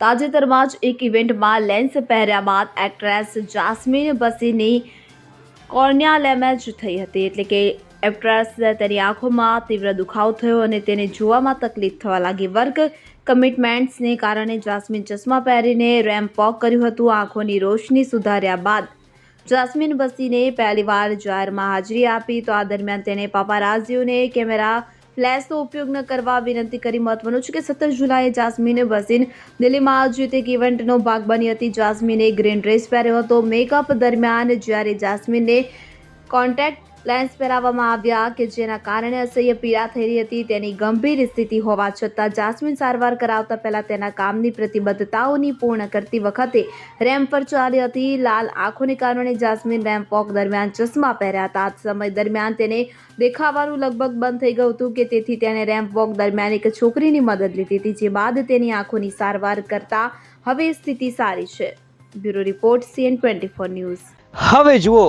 તાજેતરમાં જ એક ઇવેન્ટમાં લેન્સ પહેર્યા બાદ એક્ટ્રેસ જાસ્મીન બસીની કોર્નિયા લેમેજ થઈ હતી. એટલે કે એક્ટ્રેસ તેની આંખોમાં તીવ્ર દુખાવો થયો અને તેને જોવામાં તકલીફ થવા લાગી. વર્ક કમિટમેન્ટ્સને કારણે જાસ્મીન ચશ્મા પહેરીને રેમ્પ વોક કર્યું હતું. આંખોની રોશની સુધાર્યા બાદ જાસ્મીન બસીને પહેલીવાર જાહેરમાં હાજરી આપી. તો આ દરમિયાન તેણે પાપારાઝીઓને કેમેરા ફ્લેશનો ઉપયોગ ન કરવા વિનંતી કરી મહત્વનું છે કે સત્તર જુલાઈએ જાસ્મીને બસીન દિલ્હીમાં આયોજિત એક ઇવેન્ટનો ભાગ બની હતી. જાસ્મીને ગ્રીન ડ્રેસ પહેર્યો હતો. મેકઅપ દરમિયાન જ્યારે જાસ્મીનને કોન્ટેક્ટ લેન્સ પહેરાવવામાં આવ્યા કે જેના કારણે અસહ્ય પીડા થઈ રહી હતી. તેની ગંભીર સ્થિતિ હોવા છતાં જાસ્મીન સારવાર કરાવતા પહેલા તેના કામની પ્રતિબદ્ધતાઓની પૂર્ણ કરતી વખતે રેમ્પ પર ચાલી હતી. લાલ આંખોને કારણે જાસ્મીન રેમ્પ વોક દરમિયાન ચશ્મા પહેર્યા હતા. સમય દરમિયાન તેને દેખાવાનું લગભગ બંધ થઈ ગયું હતું કે તેથી તેણે રેમ્પ વોક દરમિયાન એક છોકરીની મદદ લીધી હતી, જે બાદ તેની આંખોની સારવાર કરતા હવે સ્થિતિ સારી છે. Bureau report CN twenty four news. હવે જુઓ